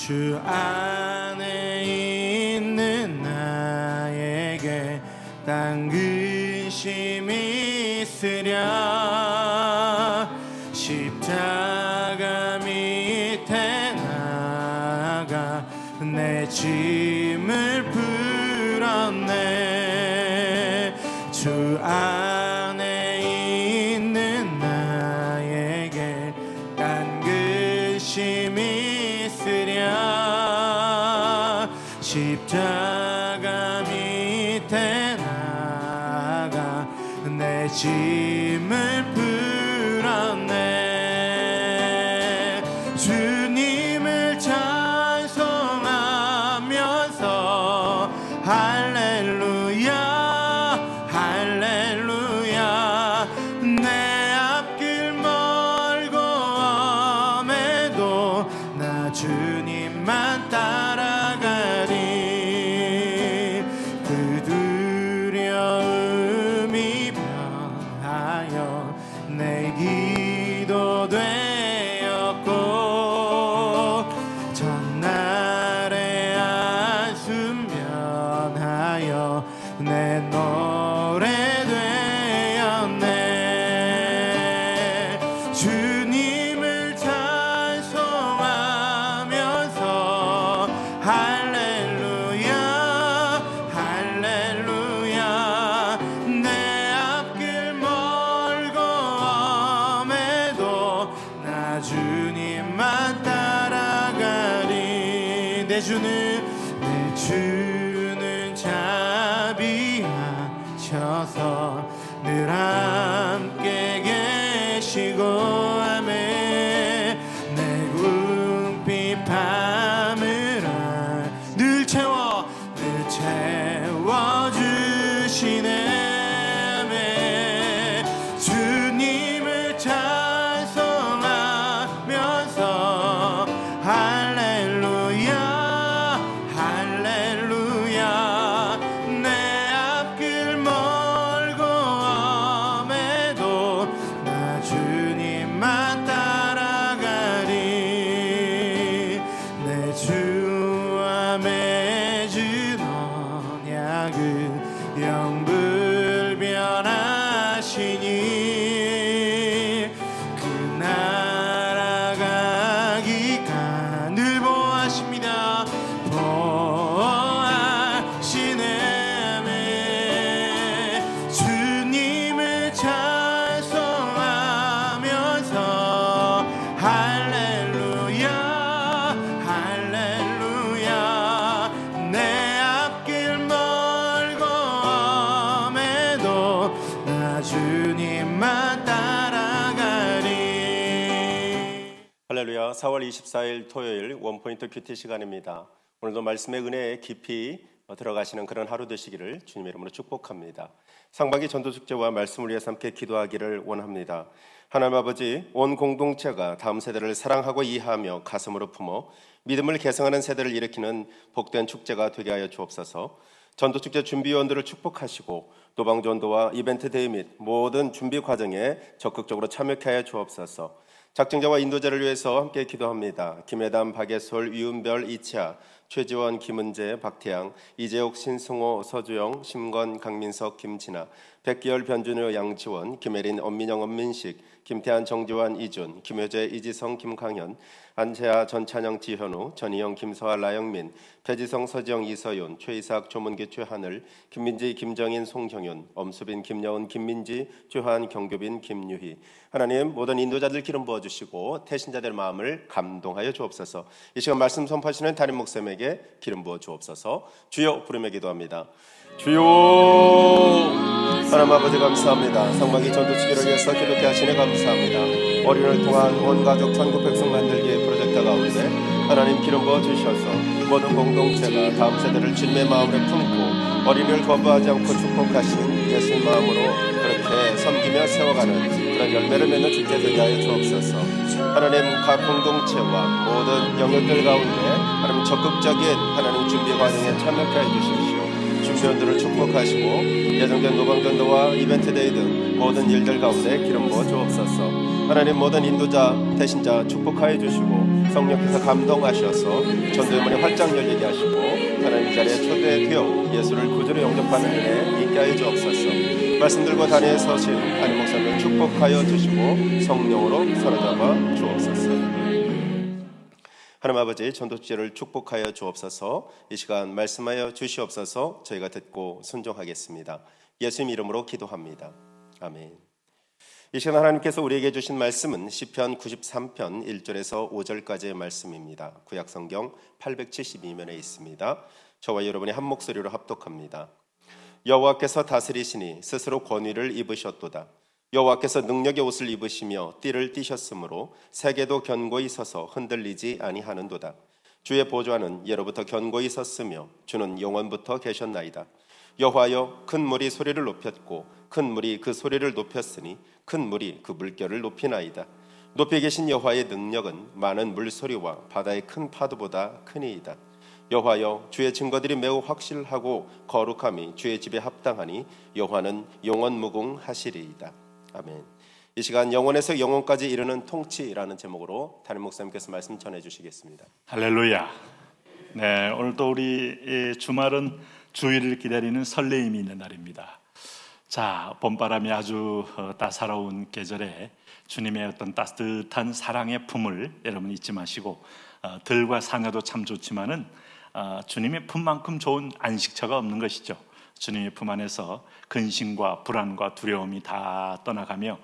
주 안에 있는 나에게 당근심이 있으랴. 십자가 밑에 나가 내짐 去。 따 4월 24일 토요일 원포인트 큐티 시간입니다. 오늘도 말씀의 은혜에 깊이 들어가시는 그런 하루 되시기를 주님 이름으로 축복합니다. 상반기 전도 축제와 말씀을 위해서 함께 기도하기를 원합니다. 하나님 아버지, 온 공동체가 다음 세대를 사랑하고 이해하며 가슴으로 품어 믿음을 개성하는 세대를 일으키는 복된 축제가 되게 하여 주옵소서. 전도 축제 준비위원들을 축복하시고 도방 전도와 이벤트 대회 및 모든 준비 과정에 적극적으로 참여케 하여 주옵소서. 작정자와 인도자를 위해서 함께 기도합니다. 김혜담, 박예솔, 유은별, 이치아, 최지원, 김은재, 박태양, 이재옥, 신승호, 서주영, 심건, 강민석, 김진아, 백기열, 변준호, 양지원, 김혜린, 엄민영, 엄민식, 김태한, 정지환, 이준, 김효재, 이지성, 김강현, 안채아, 전찬영, 지현우, 전희영, 김서아, 라영민, 배지성, 서지영, 이서윤, 최이삭, 조문기, 최하늘, 김민지, 김정인, 송경윤, 엄수빈, 김여은, 김민지, 최환, 경규빈, 김유희. 하나님 모든 인도자들 기름 부어 주시고 태신자들 마음을 감동하여 주옵소서. 이 시간 말씀 선포하시는 담임 목사님에게 기름 부어 주옵소서. 주여 부르며 기도합니다. 주여 하나님 아버지 감사합니다. 상반기 전도치기를 위해서 기도케 하시네 감사합니다. 어린을 통한 온 가족 천국 백성 만들기 프로젝트 가운데 하나님 기름 부어 주셔서 모든 공동체가 다음 세대를 주님의 마음에 품고 어린이를 거부하지 않고 축복하신 예수의 마음으로 그렇게 섬기며 세워가는 그런 열매를 맺는 축제 되게 하여 주옵소서. 하나님 각 공동체와 모든 영역들 가운데 하나님 적극적인 하나님 준비 과정에 참여케 해 주십시오. 준비원들을 축복하시고 예정된 노방전도와 이벤트 데이 등 모든 일들 가운데 기름 부어 주옵소서. 하나님 모든 인도자 대신자 축복하여 주시고 성령께서 감동하셔서 전도연문이 활짝 열리게 하시고 하나님 자리에 초대되어 예수를 구주로 영접하는 은혜 있게 하여 주옵소서 말씀 들고 다니에 서신 담임 목사님을 축복하여 주시고 성령으로 사로잡아 주옵소서 하나님 아버지 전도주제를 축복하여 주옵소서 이 시간 말씀하여 주시옵소서 저희가 듣고 순종하겠습니다 예수님 이름으로 기도합니다 아멘 이 시간 하나님께서 우리에게 주신 말씀은 시편 93편 1절에서 5절까지의 말씀입니다. 구약 성경 872면에 있습니다. 저와 여러분이 한 목소리로 합독합니다. 여호와께서 다스리시니 스스로 권위를 입으셨도다. 여호와께서 능력의 옷을 입으시며 띠를 띠셨으므로 세계도 견고히 서서 흔들리지 아니하는도다. 주의 보좌는 예로부터 견고히 섰으며 주는 영원부터 계셨나이다. 여호와여 큰 물이 소리를 높였고 큰 물이 그 소리를 높였으니 큰 물이 그 물결을 높이나이다. 높이 계신 여호와의 능력은 많은 물소리와 바다의 큰 파도보다 크니이다. 여호와여 주의 증거들이 매우 확실하고 거룩함이 주의 집에 합당하니 여호와는 영원 무궁하시리이다. 아멘. 이 시간 영원에서 영원까지 이르는 통치라는 제목으로 담임 목사님께서 말씀 전해 주시겠습니다. 할렐루야. 네, 오늘도 우리 이 주말은 주일을 기다리는 설레임이 있는 날입니다. 자, 봄바람이 아주 어, 따사로운 계절에 주님의 어떤 따뜻한 사랑의 품을 여러분 잊지 마시고 어, 들과 사녀도 참 좋지만은 어, 주님의 품만큼 좋은 안식처가 없는 것이죠. 주님의 품 안에서 근심과 불안과 두려움이 다 떠나가며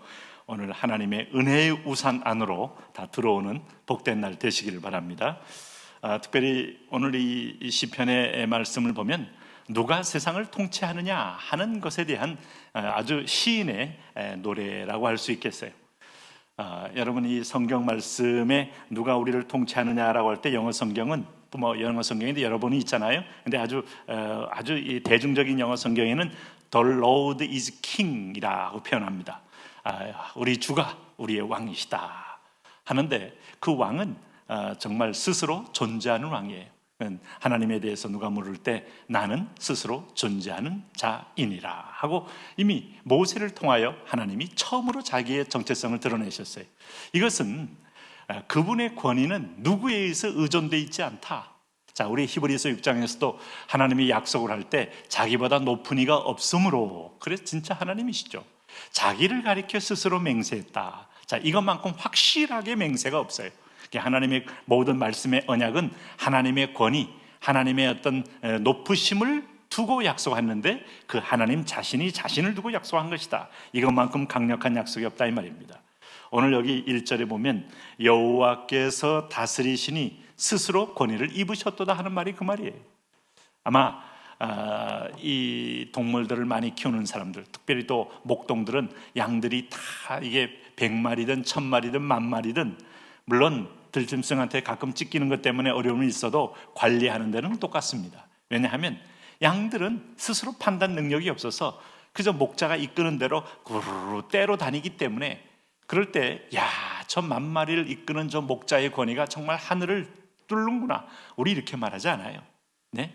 오늘 하나님의 은혜의 우산 안으로 다 들어오는 복된 날 되시기를 바랍니다. 아, 특별히 오늘 이, 이 시편의 말씀을 보면 누가 세상을 통치하느냐 하는 것에 대한 아, 아주 시인의 에, 노래라고 할 수 있겠어요. 아, 여러분 이 성경 말씀에 누가 우리를 통치하느냐라고 할 때 영어 성경은 뭐 영어 성경인데 여러 번이 있잖아요. 근데 아주 어, 아주 이 대중적인 영어 성경에는 The Lord is King이라고 표현합니다. 아, 우리 주가 우리의 왕이시다 하는데 그 왕은 어, 정말 스스로 존재하는 왕이에요. 음, 하나님에 대해서 누가 물을 때 나는 스스로 존재하는 자이니라 하고 이미 모세를 통하여 하나님이 처음으로 자기의 정체성을 드러내셨어요. 이것은 어, 그분의 권위는 누구에 의해서 의존돼 있지 않다. 자, 우리 히브리서 6장에서도 하나님이 약속을 할 때 자기보다 높은 이가 없으므로 그래서 진짜 하나님이시죠. 자기를 가리켜 스스로 맹세했다. 자, 이것만큼 확실하게 맹세가 없어요. 하나님의 모든 말씀의 언약은 하나님의 권위, 하나님의 어떤 높으심을 두고 약속했는데 그 하나님 자신이 자신을 두고 약속한 것이다. 이것만큼 강력한 약속이 없다 이 말입니다. 오늘 여기 1절에 보면 여호와께서 다스리시니 스스로 권위를 입으셨도다 하는 말이 그 말이에요. 아마 아, 이 동물들을 많이 키우는 사람들, 특별히 또 목동들은 양들이 다 이게 백 마리든 천 마리든 만 마리든 물론 들짐승한테 가끔 찢기는 것 때문에 어려움이 있어도 관리하는 데는 똑같습니다. 왜냐하면 양들은 스스로 판단 능력이 없어서 그저 목자가 이끄는 대로 구르르 때로 다니기 때문에 그럴 때, 야, 저 만 마리를 이끄는 저 목자의 권위가 정말 하늘을 뚫는구나. 우리 이렇게 말하지 않아요. 네?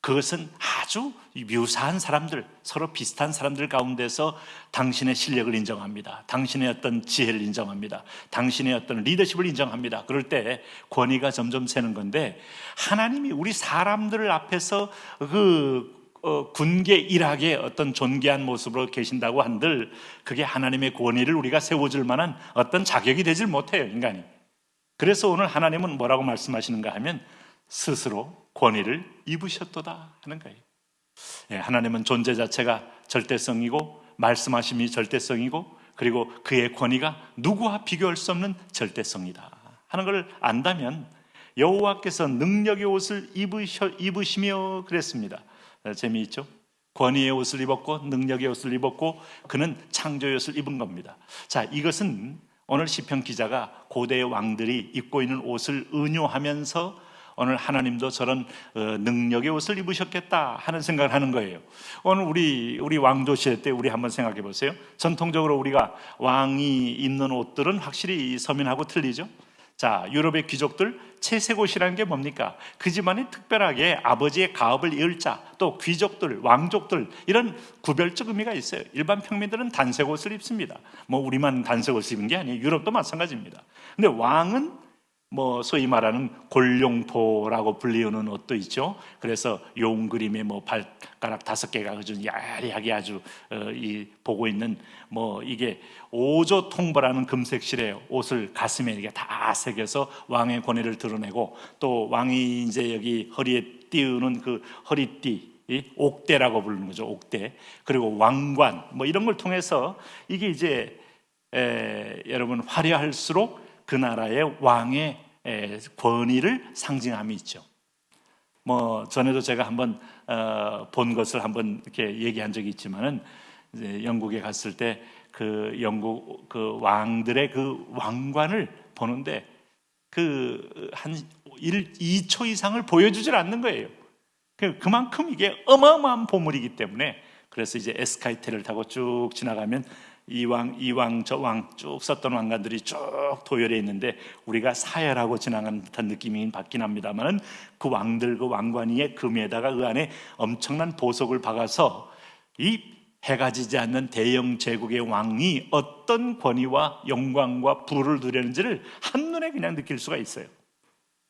그것은 아주 묘사한 사람들, 서로 비슷한 사람들 가운데서 당신의 실력을 인정합니다. 당신의 어떤 지혜를 인정합니다. 당신의 어떤 리더십을 인정합니다. 그럴 때 권위가 점점 세는 건데 하나님이 우리 사람들 앞에서 그 어, 군계 일학의 어떤 존귀한 모습으로 계신다고 한들 그게 하나님의 권위를 우리가 세워줄 만한 어떤 자격이 되질 못해요, 인간이. 그래서 오늘 하나님은 뭐라고 말씀하시는가 하면 스스로 권위를 입으셨도다 하는 거예요. 예, 하나님은 존재 자체가 절대성이고 말씀하심이 절대성이고 그리고 그의 권위가 누구와 비교할 수 없는 절대성이다 하는 걸 안다면 여호와께서 능력의 옷을 입으셔, 입으시며 그랬습니다. 어, 재미있죠? 권위의 옷을 입었고 능력의 옷을 입었고 그는 창조의 옷을 입은 겁니다. 자, 이것은 오늘 시편 기자가 고대의 왕들이 입고 있는 옷을 은유하면서 오늘 하나님도 저런 어, 능력의 옷을 입으셨겠다 하는 생각을 하는 거예요. 오늘 우리 우리 왕조 시대 때 우리 한번 생각해 보세요. 전통적으로 우리가 왕이 입는 옷들은 확실히 서민하고 틀리죠. 자, 유럽의 귀족들 채색 옷이라는 게 뭡니까? 그 집안이 특별하게 아버지의 가업을 이을 자, 또 귀족들, 왕족들 이런 구별적 의미가 있어요. 일반 평민들은 단색 옷을 입습니다. 뭐 우리만 단색 옷을 입은 게 아니에요. 유럽도 마찬가지입니다. 근데 왕은 뭐 소위 말하는 골룡포라고 불리우는 옷도 있죠. 그래서 용 그림에 뭐 발가락 다섯 개가 아주 야리하게 아주 어, 이 보고 있는 뭐 이게 오조 통보라는 금색실에 옷을 가슴에 이렇게 다 새겨서 왕의 권위를 드러내고 또 왕이 이제 여기 허리에 띄우는 그 허리띠 이 옥대라고 부르는 거죠. 옥대 그리고 왕관 뭐 이런 걸 통해서 이게 이제 에, 여러분 화려할수록 그 나라의 왕의 에, 권위를 상징함이 있죠. 뭐 전에도 제가 한번 어, 본 것을 한번 이렇게 얘기한 적이 있지만은 영국에 갔을 때 그 영국 그 왕들의 그 왕관을 보는데 그 한 2초 이상을 보여주질 않는 거예요. 그- 그만큼 이게 어마어마한 보물이기 때문에 그래서 이제 에스카이테를 타고 쭉 지나가면 이왕 이왕 저왕 쭉 썼던 왕관들이 쭉 도열해 있는데 우리가 사열하고 지나가는 듯한 느낌이 받긴 합니다만은 그 왕들 그 왕관 위에 금에다가 그 안에 엄청난 보석을 박아서 이 해가 지지 않는 대영 제국의 왕이 어떤 권위와 영광과 부를 누렸는지를 한눈에 그냥 느낄 수가 있어요.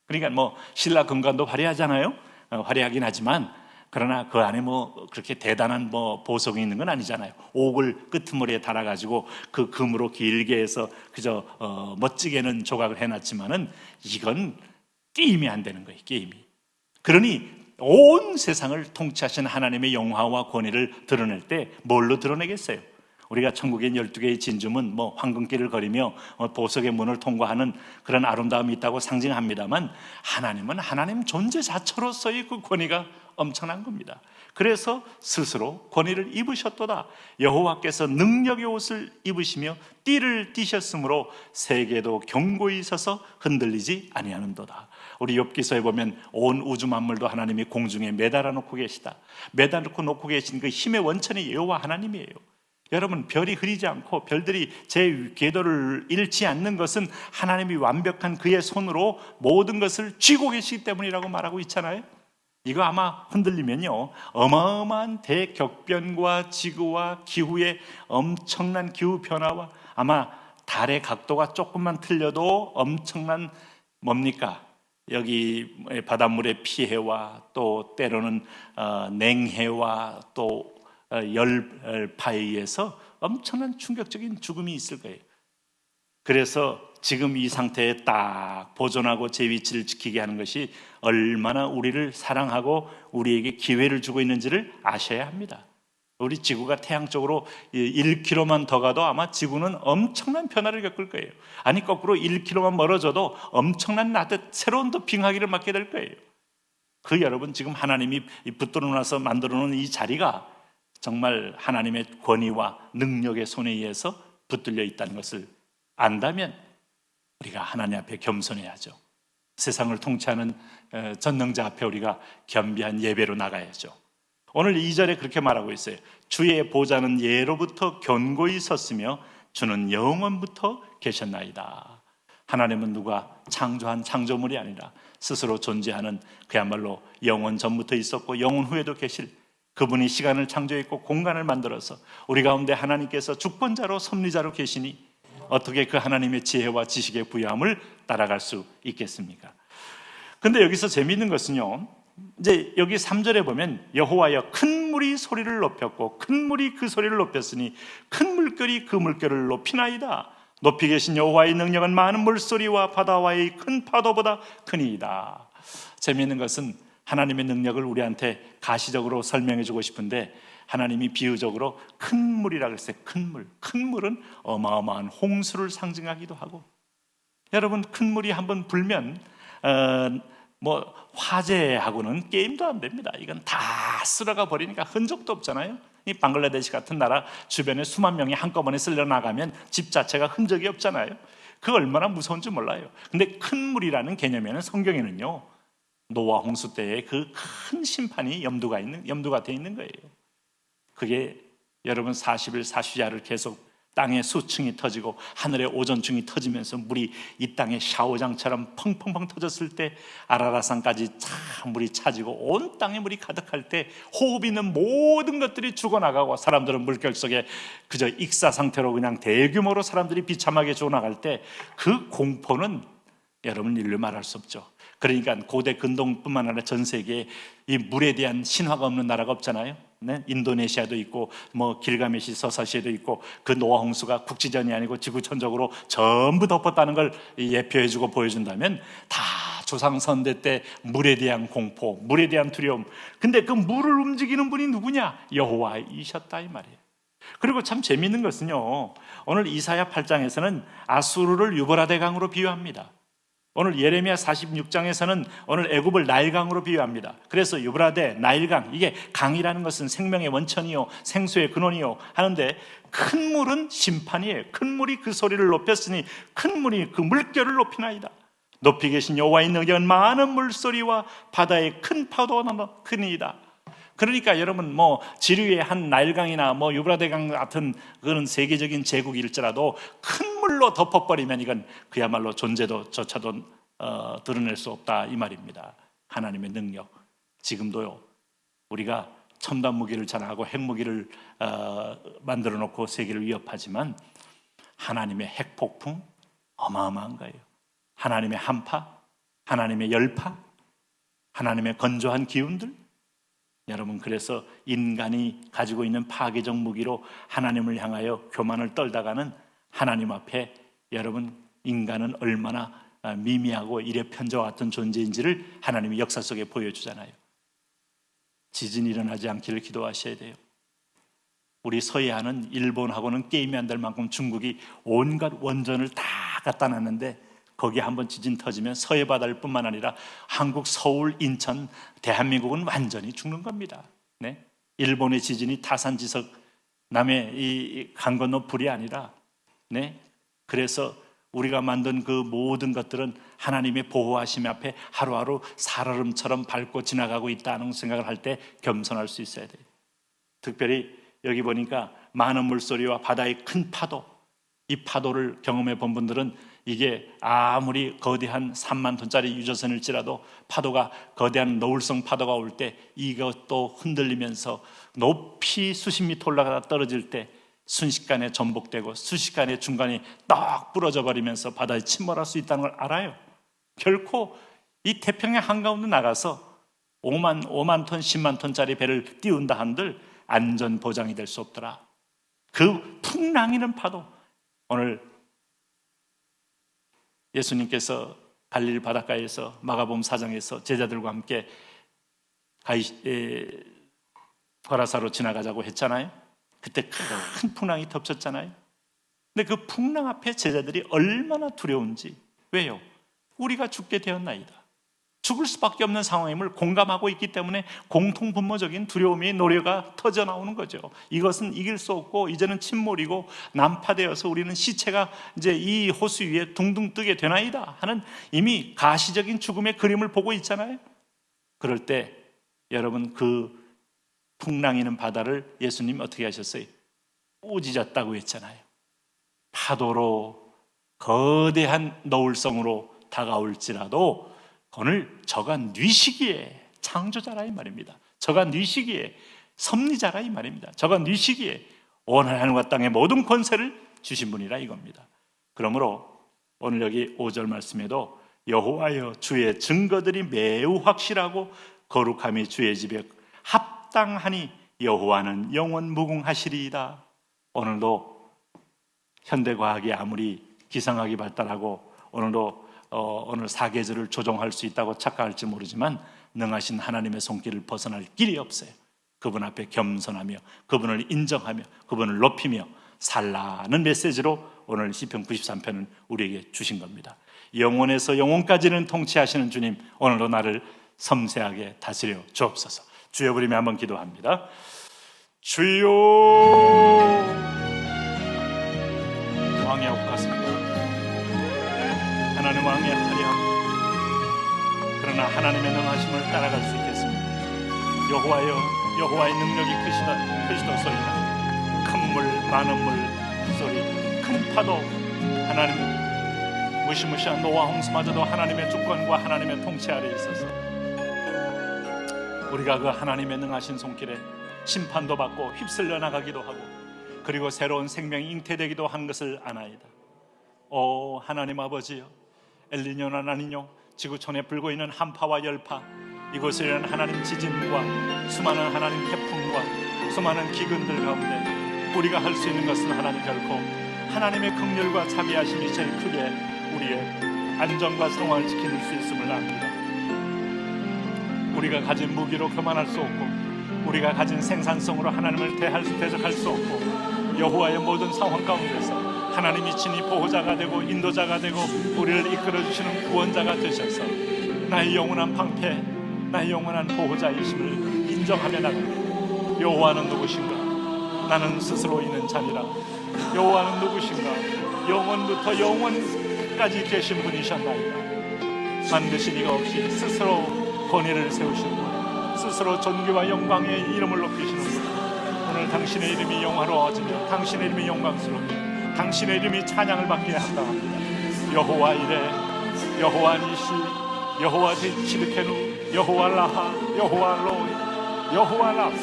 그러니까 뭐 신라 금관도 화려하잖아요. 어, 화려하긴 하지만 그러나 그 안에 뭐 그렇게 대단한 뭐 보석이 있는 건 아니잖아요. 옥을 끄트머리에 달아가지고 그 금으로 길게 해서 그저 어, 멋지게는 조각을 해놨지만은 이건 게임이 안 되는 거예요. 게임이. 그러니 온 세상을 통치하신 하나님의 영화와 권위를 드러낼 때 뭘로 드러내겠어요? 우리가 천국의 12개의 진주문 뭐 황금길을 거리며 어, 보석의 문을 통과하는 그런 아름다움이 있다고 상징합니다만 하나님은 하나님 존재 자체로서의 그 권위가 엄청난 겁니다. 그래서 스스로 권위를 입으셨도다. 여호와께서 능력의 옷을 입으시며 띠를 띠셨으므로 세계도 견고히 서서 흔들리지 아니하는도다. 우리 욥기서에 보면 온 우주 만물도 하나님이 공중에 매달아 놓고 계시다. 매달아 놓고 계신 그 힘의 원천이 여호와 하나님이에요. 여러분 별이 흐리지 않고 별들이 제 궤도를 잃지 않는 것은 하나님이 완벽한 그의 손으로 모든 것을 쥐고 계시기 때문이라고 말하고 있잖아요. 이거 아마 흔들리면요 어마어마한 대격변과 지구와 기후의 엄청난 기후 변화와 아마 달의 각도가 조금만 틀려도 엄청난 뭡니까 여기 바닷물의 피해와 또 때로는 어, 냉해와 또 어, 열파에 의해서 엄청난 충격적인 죽음이 있을 거예요. 그래서 지금 이 상태에 딱 보존하고 제 위치를 지키게 하는 것이 얼마나 우리를 사랑하고 우리에게 기회를 주고 있는지를 아셔야 합니다. 우리 지구가 태양 쪽으로 1km만 더 가도 아마 지구는 엄청난 변화를 겪을 거예요. 아니 거꾸로 1km만 멀어져도 엄청난 나듯 새로운 도핑하기를 맞게 될 거예요. 그 여러분 지금 하나님이 붙들어 놔서 만들어 놓은 이 자리가 정말 하나님의 권위와 능력의 손에 의해서 붙들려 있다는 것을 안다면 우리가 하나님 앞에 겸손해야죠. 세상을 통치하는 어, 전능자 앞에 우리가 겸비한 예배로 나가야죠. 오늘 2절에 그렇게 말하고 있어요. 주의 보좌는 예로부터 견고히 섰으며 주는 영원부터 계셨나이다. 하나님은 누가 창조한 창조물이 아니라 스스로 존재하는 그야말로 영원 전부터 있었고 영원 후에도 계실 그분이 시간을 창조했고 공간을 만들어서 우리 가운데 하나님께서 주권자로 섭리자로 계시니 어떻게 그 하나님의 지혜와 지식의 부여함을 따라갈 수 있겠습니까? 근데 여기서 재미있는 것은요. 이제 여기 3절에 보면 여호와여 큰 물이 소리를 높였고 큰 물이 그 소리를 높였으니 큰 물결이 그 물결을 높이나이다. 높이 계신 여호와의 능력은 많은 물소리와 바다와의 큰 파도보다 크니이다. 재미있는 것은 하나님의 능력을 우리한테 가시적으로 설명해 주고 싶은데 하나님이 비유적으로 큰 물이라고 했어요. 큰 물. 큰 물은 어마어마한 홍수를 상징하기도 하고 여러분 큰 물이 한번 불면 어, 뭐 화재하고는 게임도 안 됩니다. 이건 다 쓸어가 버리니까 흔적도 없잖아요. 이 방글라데시 같은 나라 주변에 수만 명이 한꺼번에 쓸려 나가면 집 자체가 흔적이 없잖아요. 그 얼마나 무서운지 몰라요. 근데 큰 물이라는 개념에는 성경에는요. 노아 홍수 때의 그 큰 심판이 염두가 있는 염두가 돼 있는 거예요. 그게 여러분 40일 사시자를 계속 땅에 수층이 터지고 하늘에 오존층이 터지면서 물이 이 땅에 샤워장처럼 펑펑펑 터졌을 때 아라라산까지 참 물이 차지고 온 땅에 물이 가득할 때 호흡 있는 모든 것들이 죽어나가고 사람들은 물결 속에 그저 익사 상태로 그냥 대규모로 사람들이 비참하게 죽어나갈 때 그 공포는 여러분 일로 말할 수 없죠. 그러니까 고대 근동뿐만 아니라 전 세계에 이 물에 대한 신화가 없는 나라가 없잖아요. 네? 인도네시아도 있고 뭐 길가메시 서사시에도 있고 그 노아 홍수가 국지전이 아니고 지구촌적으로 전부 덮었다는 걸 예표해주고 보여준다면 다 조상 선대 때 물에 대한 공포, 물에 대한 두려움. 근데 그 물을 움직이는 분이 누구냐? 여호와이셨다 이 말이에요. 그리고 참 재미있는 것은요. 오늘 이사야 8장에서는 아수르를 유보라데 강으로 비유합니다. 오늘 예레미야 46장에서는 오늘 애굽을 나일강으로 비유합니다. 그래서 유브라데 나일강 이게 강이라는 것은 생명의 원천이요 생수의 근원이요 하는데 큰 물은 심판이에요. 큰 물이 그 소리를 높였으니 큰 물이 그 물결을 높이나이다. 높이 계신 여호와의 능력은 많은 물소리와 바다의 큰 파도가 크니이다. 그러니까 여러분 뭐 지류의 한 나일강이나 뭐 유브라데강 같은 그런 세계적인 제국일지라도 큰 물로 덮어버리면 이건 그야말로 존재도 조차도 어, 드러낼 수 없다 이 말입니다. 하나님의 능력 지금도요 우리가 첨단 무기를 자랑하고 핵무기를 어, 만들어 놓고 세계를 위협하지만 하나님의 핵폭풍 어마어마한 거예요. 하나님의 한파, 하나님의 열파, 하나님의 건조한 기운들 여러분 그래서 인간이 가지고 있는 파괴적 무기로 하나님을 향하여 교만을 떨다가는 하나님 앞에 여러분 인간은 얼마나 아, 미미하고 이래 편저와 같은 존재인지를 하나님이 역사 속에 보여주잖아요. 지진이 일어나지 않기를 기도하셔야 돼요. 우리 서해안은 일본하고는 게임이 안 될 만큼 중국이 온갖 원전을 다 갖다 놨는데 거기에 한번 지진 터지면 서해 바다일 뿐만 아니라 한국 서울 인천 대한민국은 완전히 죽는 겁니다. 네? 일본의 지진이 타산지석 남의 이강 건너 불이 아니라 네? 그래서 우리가 만든 그 모든 것들은 하나님의 보호하심 앞에 하루하루 살얼음처럼 밟고 지나가고 있다는 생각을 할 때 겸손할 수 있어야 돼요. 특별히 여기 보니까 많은 물소리와 바다의 큰 파도, 이 파도를 경험해 본 분들은 이게 아무리 거대한 3만 톤짜리 유조선일지라도 파도가 거대한 노을성 파도가 올 때 이것도 흔들리면서 높이 수십 미터 올라가다 떨어질 때 순식간에 전복되고 순식간에 중간에 딱 부러져 버리면서 바다에 침몰할 수 있다는 걸 알아요. 결코 이 태평양 한가운데 나가서 5만 5만 톤, 10만 톤짜리 배를 띄운다 한들 안전 보장이 될 수 없더라. 그 풍랑이는 파도 오늘 예수님께서 갈릴 바닷가에서 마가복음 사장에서 제자들과 함께 가이 에, 거라사로 지나가자고 했잖아요. 그때 큰 풍랑이 덮쳤잖아요. 근데 그 풍랑 앞에 제자들이 얼마나 두려운지 왜요? 우리가 죽게 되었나이다. 죽을 수밖에 없는 상황임을 공감하고 있기 때문에 공통 분모적인 두려움이 노래가 터져 나오는 거죠. 이것은 이길 수 없고 이제는 침몰이고 난파되어서 우리는 시체가 이제 이 호수 위에 둥둥 뜨게 되나이다 하는 이미 가시적인 죽음의 그림을 보고 있잖아요. 그럴 때 여러분 그 풍랑이는 바다를 예수님 어떻게 하셨어요? 오지졌다고 했잖아요. 파도로 거대한 너울성으로 다가올지라도 오늘 저가 뉘시기에 창조자라 이 말입니다. 저가 뉘시기에 섭리자라 이 말입니다. 저가 뉘시기에 온 하늘과 땅의 모든 권세를 주신 분이라 이겁니다. 그러므로 오늘 여기 5절 말씀에도 여호와여 주의 증거들이 매우 확실하고 거룩함이 주의 집에 합당하니 여호와는 영원 무궁하시리이다. 오늘도 현대 과학이 아무리 기상학이 발달하고 오늘도 어, 오늘 사계절을 조종할 수 있다고 착각할지 모르지만 능하신 하나님의 손길을 벗어날 길이 없어요. 그분 앞에 겸손하며 그분을 인정하며 그분을 높이며 살라는 메시지로 오늘 시편 93편은 우리에게 주신 겁니다. 영원에서 영원까지는 통치하시는 주님 오늘도 나를 섬세하게 다스려 주옵소서. 주여 부리며 한번 기도합니다. 주여 왕의 옥 같습니다. 하나님 왕의 하리함 그러나 하나님의 능하심을 따라갈 수 있겠습니다. 여호와여 여호와의 능력이 크시다 크시도소이다. 큰물 많은 물 소리 큰 파도 하나님 무시무시한 노아 홍수마저도 하나님의 주권과 하나님의 통치 아래 있어서 우리가 그 하나님의 능하신 손길에 심판도 받고 휩쓸려 나가기도 하고 그리고 새로운 생명이 잉태되기도 한 것을 아나이다. 오 하나님 아버지여 엘리뇨나 나니뇨 지구촌에 불고 있는 한파와 열파 이곳에 일어난 하나님 지진과 수많은 하나님 태풍과 수많은 기근들 가운데 우리가 할 수 있는 것은 하나님 결코 하나님의 긍휼과 자비하심이 제일 크게 우리의 안전과 생활을 지킬 수 있음을 압니다. 우리가 가진 무기로 교만할 수 없고 우리가 가진 생산성으로 하나님을 대할 수 대적할 수 없고 여호와의 모든 상황 가운데서 하나님이 친히 보호자가 되고 인도자가 되고 우리를 이끌어 주시는 구원자가 되셔서 나의 영원한 방패, 나의 영원한 보호자이심을 인정하며 나갑니다. 여호와는 누구신가? 나는 스스로 있는 자니라. 여호와는 누구신가? 영원부터 영원까지 계신 분이셨나이다. 반드시 네가 없이 스스로 권위를 세우시는 분, 스스로 존귀와 영광의 이름을 높이시는 분. 오늘 당신의 이름이 영화로워지며 당신의 이름이 영광스럽며 당신의 이름이 찬양을 받게 합당합니다. 여호와 이레, 여호와 니시, 여호와 지드케누, 여호와 라하, 여호와 로이, 여호와 라파.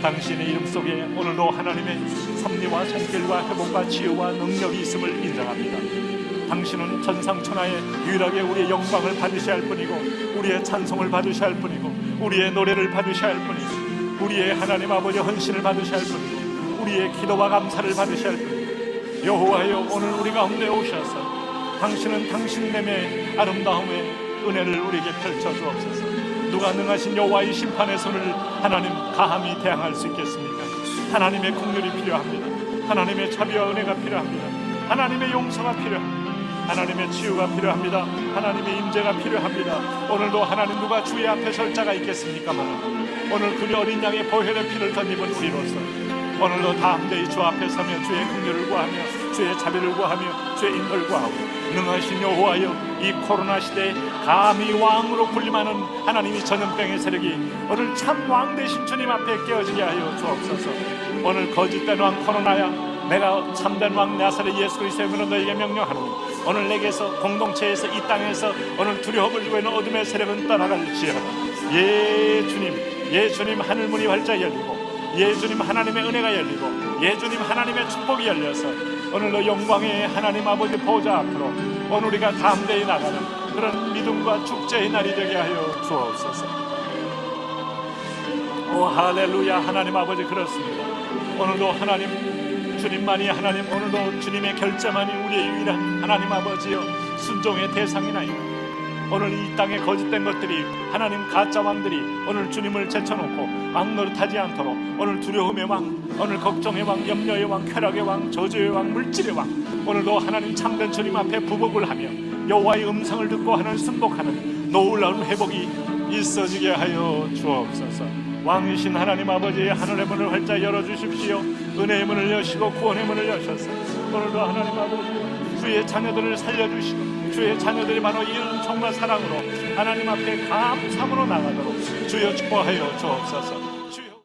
당신의 이름 속에 오늘도 하나님의 섭리와 산길과 회복과 치유와 능력이 있음을 인정합니다. 당신은 전상천하에 유일하게 우리의 영광을 받으셔야 할 뿐이고 우리의 찬송을 받으셔야 할 뿐이고 우리의 노래를 받으셔야 할 뿐이고 우리의 하나님 아버지 헌신을 받으셔야 할 뿐이고 우리의 기도와 감사를 받으셔야 할 뿐이고 여호와여 오늘 우리 가운데 오셔서 당신은 당신 됨의 아름다움의 은혜를 우리에게 펼쳐 주옵소서. 누가 능하신 여호와의 심판의 손을 하나님 가함이 대항할 수 있겠습니까? 하나님의 국률이 필요합니다. 하나님의 자비와 은혜가 필요합니다. 하나님의 용서가 필요합니다. 하나님의 치유가 필요합니다. 하나님의 임재가 필요합니다. 오늘도 하나님 누가 주의 앞에 설 자가 있겠습니까만 오늘 그리 어린 양의 보혈의 피를 덧입은 우리로서 오늘도 다 함께 주 앞에 서며 주의 긍휼을 구하며 주의 자비를 구하며 주의 인도를 구하고 능하신 여호와여 이 코로나 시대에 감히 왕으로 군림하는 하나님이 전염병의 세력이 오늘 참왕 되신 주님 앞에 깨어지게 하여 주옵소서. 오늘 거짓된 왕 코로나야 내가 참된 왕 나사렛 예수 그리스도의 이름으로 너에게 명령하노니 오늘 내게서 공동체에서 이 땅에서 오늘 두려움을 주고 있는 어둠의 세력은 떠나갈지어다. 예 주님. 예 주님. 하늘 문이 활짝 열리고 예 주님 하나님의 은혜가 열리고 예 주님 하나님의 축복이 열려서 오늘도 영광의 하나님 아버지 보좌 앞으로 오늘 우리가 담대히 나가는 그런 믿음과 축제의 날이 되게 하여 주옵소서. 오 할렐루야. 하나님 아버지 그렇습니다. 오늘도 하나님 주님만이 하나님 오늘도 주님의 결자만이 우리의 유일한 하나님 아버지여 순종의 대상이나이다 오늘 이 땅에 거짓된 것들이 하나님 가짜 왕들이 오늘 주님을 제쳐놓고 왕 노릇하지 않도록 오늘 두려움의 왕 오늘 걱정의 왕 염려의 왕 쾌락의 왕 저주의 왕 물질의 왕 오늘도 하나님 참된 주님 앞에 부복을 하며 여호와의 음성을 듣고 하나님 순복하는 놀라운 회복이 있어지게 하여 주옵소서. 왕이신 하나님 아버지 하늘의 문을 활짝 열어주십시오. 은혜의 문을 여시고 구원의 문을 여셔서 오늘도 하나님 아버지 주의 자녀들을 살려주시고 주의 자녀들이 바로 이런 정말 사랑으로 하나님 앞에 감사함으로 나가도록 주여 축복하여 주옵소서